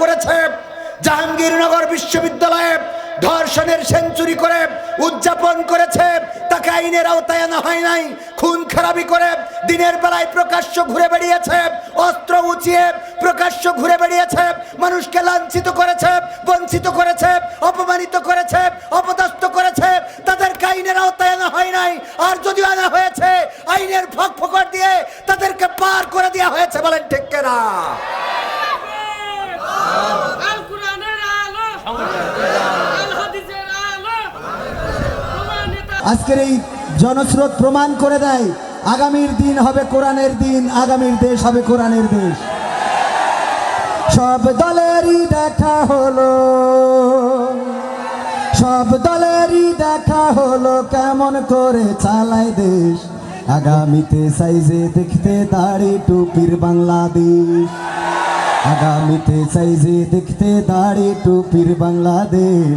করেছে। জাহাঙ্গীরনগর বিশ্ববিদ্যালয়ে ধর্ষণের সেঞ্চুরি করে, উদযাপন করেছে। তাকে আইনের আওতায় আনা হয় নাই। খুন খারাপি করে দিনের বেলায় প্রকাশ্য ঘুরে বেরিয়েছে অস্ত্র উঁচিয়ে প্রকাশ্য ঘুরে বেরিয়েছে মানুষকে লাঞ্ছিত করেছে, বঞ্চিত করেছে, অপমানিত করেছে, অপদস্থ করেছে। তাদেরকে আইনের আওতায় আনা হয় নাই। আর যদিও আনা হয়েছে, আইনের ফক ফকর দিয়ে তাদেরকে পার করে দেওয়া হয়েছে বলেন ঠিক কেনা আল কোরআনের আলো আল হাদিসের আলো তোমার নেতা আজকের এই জনস্রোত প্রমাণ করে দেয়, আগামীর দিন হবে কোরআনের দিন, আগামীর দেশ হবে কোরআনের দেশ। সব দলেরই দেখা হলো। সব দলেরই দেখা হলো কেমন করে চালায় দেশ। আগামীতে সাইজে দেখতে দাড়ি টুপির বাংলাদেশ। আগামীতে চাইজে দেখতে দাড়ি টুপির বাংলাদেশ।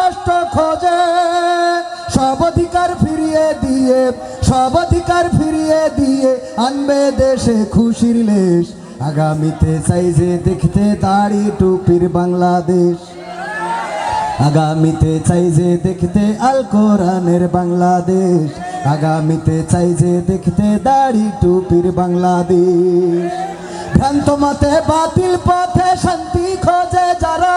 কষ্ট খোঁজে, সব অধিকার ফিরিয়ে দিয়ে, সব অধিকার ফিরিয়ে দিয়ে আনবে দেশে খুশির লেশ। আগামীতে চাইছে দেখতে দাড়ি টুপির বাংলাদেশ। আগামীতে চাই যে দেখতে আল কোরআনের বাংলাদেশ। আগামীতে চাই যে দেখতে দাড়ি টুপির বাংলাদেশ। ভ্রান্ত মতে বাতিল পথে শান্তি খোঁজে যারা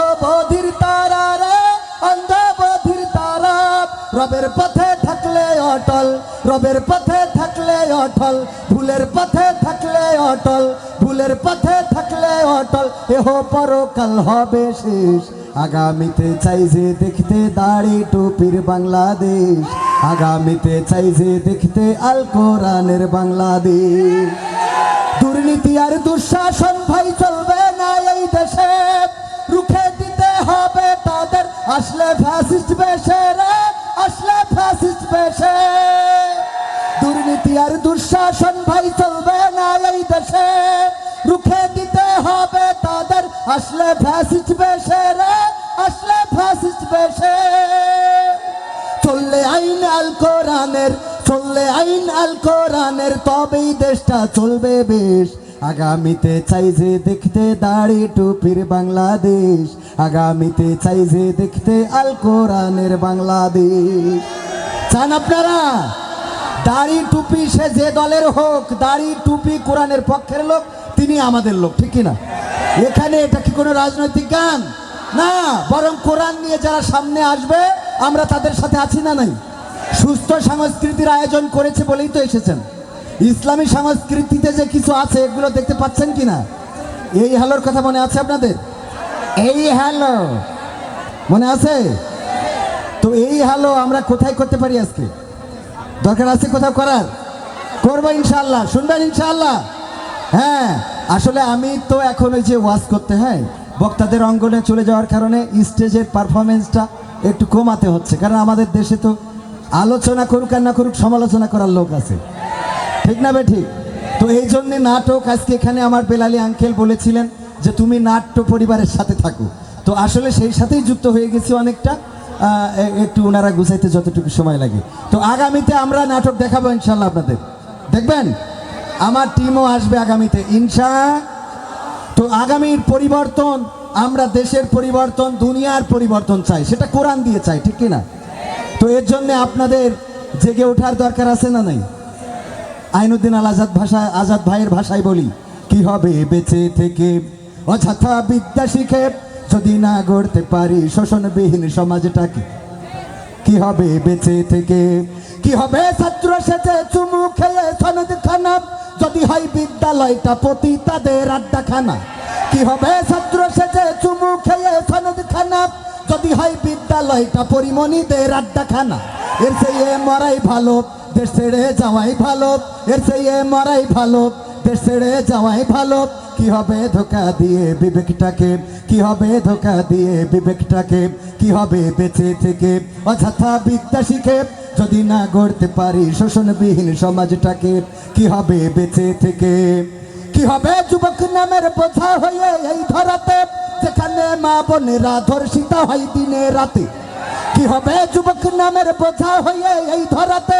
পথে থাকলে অটল, রবের পথে থাকলে অটল, ভুলের পথে থাকলে অটল, ভুলের পথে থাকলে অটল, এহ পরকাল হবে শেষ। আগামীতে চাই যে দেখতে দাড়ি টুপির বাংলাদেশ। আগামীতে চাই যে দেখতে আল কোরআনের বাংলাদেশ। দুর্নীতি আর দুঃশাসন ভাই, চলবে না এই দেশে। রুখে দিতে হবে তাদের, আসলে ফ্যাসিস্ট বেশে রে আসলে ফ্যাসিস্ট বেশে। দুর্নীতি আর দুঃশাসন ভাই চলবে না এই দেশে। রুখে দিতে হবে তাদের। আসলে ফ্যাসিস্ট বেশে রে, আসলে ফ্যাসিস্ট বেশে। চললে আইন আল কোরআনের, চললে আইন আল কোরআনের, তবেই দেশটা চলবে বেশ। আগামীতে চাই যে দেখতে দাড়ি টুপির বাংলাদেশ। আগামীতে চাই যে দেখতে আল কোরআনের বাংলাদেশ। চান আপনারা? দাড়ি টুপি সে যে দলের হোক, দাড়ি টুপি কোরআনের পক্ষের লোক, তিনি আমাদের লোক, ঠিক কিনা? এখানে এটা কি কোনো রাজনৈতিক গান? না, বরং কোরআন নিয়ে যারা সামনে আসবে, আমরা তাদের সাথে আছি না নাই? সুস্থ সংস্কৃতির আয়োজন করেছে বলেই তো এসেছেন। ইসলামী সংস্কৃতিতে যে কিছু আছে, এগুলো দেখতে পাচ্ছেন কি না এই হ্যালোর কথা মনে আছে আপনাদের? এই হ্যালো। মনে আছে? তো এই হ্যালো আমরা কোথায় করতে পারি আজকে? দরকার আছে কোথাও করার? করব ইনশাল্লাহ শুনবেন ইনশাল্লাহ হ্যাঁ আসলে আমি তো এখন ওই যে ওয়াজ করতে, হয়, বক্তাদের অঙ্গনে চলে যাওয়ার কারণে স্টেজের পারফরমেন্সটা একটু কমাতে হচ্ছে। কারণ আমাদের দেশে তো আলোচনা করুক আর না করুক, সমালোচনা করার লোক আছে। ঠিক না বে ঠিক? তো এই জন্যে নাটক আজকে এখানে আমার বেলালি আঙ্কেল বলেছিলেন যে তুমি নাট্য পরিবারের সাথে থাকো। তো আসলে সেই সাথেই যুক্ত হয়ে গেছি অনেকটা। একটু ওনারা গুছাইতে যতটুকু সময় লাগে। তো আগামীতে আমরা নাটক দেখাবো ইনশাল্লাহ আপনাদের। দেখবেন? আমার টিমও আসবে আগামীতে, ইনশা। তো আগামীর পরিবর্তন, আমরা দেশের পরিবর্তন, দুনিয়ার পরিবর্তন চাই। সেটা কোরআন দিয়ে চাই, ঠিক কি না তো এর জন্য আপনাদের জেগে ওঠার দরকার আছে না নাই? আইনুদ্দিন আল আজাদ ভাষায়, আজাদ ভাইয়ের ভাষায় বলি, কি হবে বেঁচে থেকে? অযথা বিদ্যা শিখে যদি না গড়তে পারি শোষণবিহীন সমাজটাকে। কি হবে বেঁচে থেকে? কি হবে? ছাত্র সেজে চুমু খেলে সনদ খানা, যদি হয় বিদ্যালয়টা প্রতি তাদের আড্ডা খানা কি হবে? ছাত্র সেজে চুমু খেলে সনদ খানা, যদি হয় বিদ্যালয়টা পরিমণিদের আড্ডা খানা এর চেয়ে মরাই ভালো দেশ ছেড়ে যাওয়াই ভালো, এর চেয়ে মরাই ভালো। দেশ ছেড়ে যাওয়াই ভালো, কি হবে ধোকা দিয়ে বিবেকটাকে? কি হবে ধোকা দিয়ে বিবেকটাকে? কি হবে বেঁচে থেকে? অযথা বিদ্যা শিখে যদি না গড়তে পারি শোষণবিহীন সমাজটাকে, কি হবে বেঁচে থেকে? কি হবে যুবক নামের বোঝা হয়ে এই ধরাতে, যেখানে মা বোনেরা ধর্ষিতা হয় দিনে রাতে? কি হবে যুবক নামের বোঝা হয়ে এই ধরাতে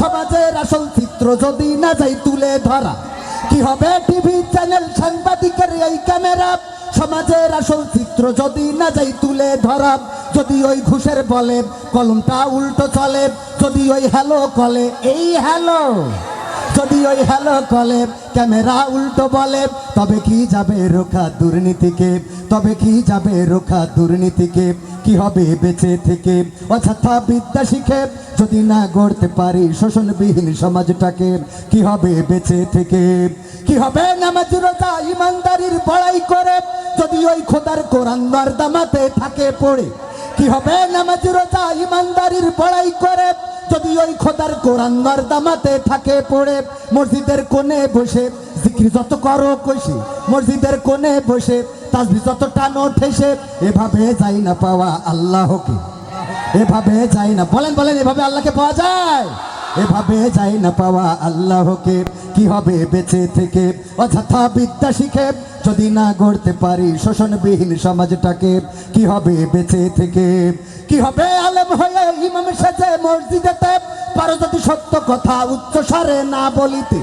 সমাজের আসল চিত্র যদি না যাই তুলে ধরা। কি হবে টিভি চ্যানেল সাংবাদিকের এই ক্যামেরা? সমাজের আসল চিত্র যদি না যাই তুলে ধরা, যদি ওই ঘুষের বলে, কলমটা উল্টো চলে, যদি ওই হ্যালো কলে, এই হ্যালো। যদি ওই হ্যালো কলে, ক্যামেরা উল্টো বলে, তবে কি যাবে রোখা দুর্নীতিকে? তবে কি যাবে রোখা দুর্নীতিকে? কি হবে বেঁচে থেকে? অযথা বিদ্যা শিখে, যদি না গড়তে পারি শোষণবিহীন সমাজটাকে, কি হবে বেঁচে থেকে? কি হবে নামাজ ইমানদারির বড়াই করে, যদি ওই খোদার কোরআন দামাতে থাকে পড়ে? কি হবে নামাজ রোজা, ইমানদারির বড়াই করে। যদি ওই খোদার কোরআন দামাতে থাকে পড়ে, মসজিদের কোণে বসে জিক্রি যত করো কষে মসজিদের কোণে বসে তাজবি যত টানো ঠেসে এভাবে যাই না পাওয়া আল্লাহকে। এভাবে যাই না, বলেন বলেন, এভাবে আল্লাহকে পাওয়া যায়? এভাবে যাই না পাওয়া আল্লাহকে, কি হবে বেঁচে থেকে? অযথা বিদ্যা শিখে যদি না গড়তে পারি শোষণবিহীন সমাজটাকে, কি হবে বেঁচে থেকে? কি হবে আলেম হয়ে ইমাম সেজে মসজিদেতে? পারো যদি সত্য কথা উচ্চ স্বরে না বলিতে।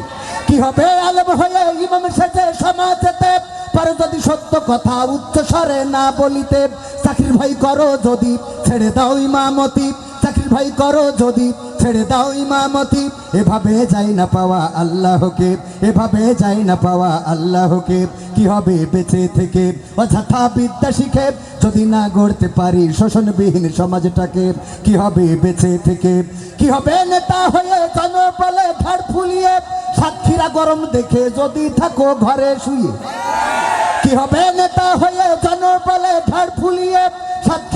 কি হবে আলেম হয়ে ইমাম সেজে সমাজেতে? পারো যদি সত্য কথা উচ্চ স্বরে না বলিতে। চাকরির ভাই করো যদি ছেড়ে দাও ইমামতি। চাকরির ভাই করো যদি ছেড়ে দাও ইমামতি। এভাবে যাই না পাওয়া আল্লাহকে, এভাবে যাই না পাওয়া আল্লাহকে। কি হবে বেঁচে থেকে? অযথা বিদ্যা শিখে যদি না গড়তে পারি শোষণবিহীন সমাজটাকে, কি হবে বেঁচে থেকে? কি হবে নেতা হয়ে জনবলে ঘাড় ফুলিয়ে? সাক্ষীরা গরম দেখে যদি থাকো ঘরে শুয়ে। কি হবে নেতা হয়ে জনবলে ঝাড় ফুলিয়ে?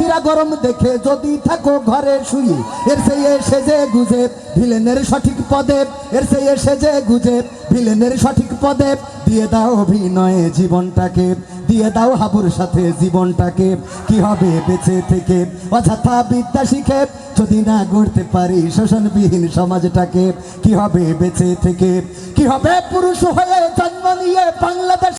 সাক্ষীরা গরম দেখে যদি থাকো ঘরে শুয়ে এর সেই সেজে গুজে ভিলেনের সঠিক পদে। এর সেই সেজে গুজে ভিলেনের সঠিক পদে। দিয়ে দাও অভিনয়ে জীবনটাকে, দিয়ে দাও হাবুর সাথে জীবনটাকে। কি হবে বেঁচে থেকে? অযথা বিদ্যা শিখে যদি না গড়তে পারি শোষণবিহীন সমাজটাকে, কি হবে বেঁচে থেকে? কি হবে পুরুষ হয়ে জন্ম নিয়ে বাংলাদেশ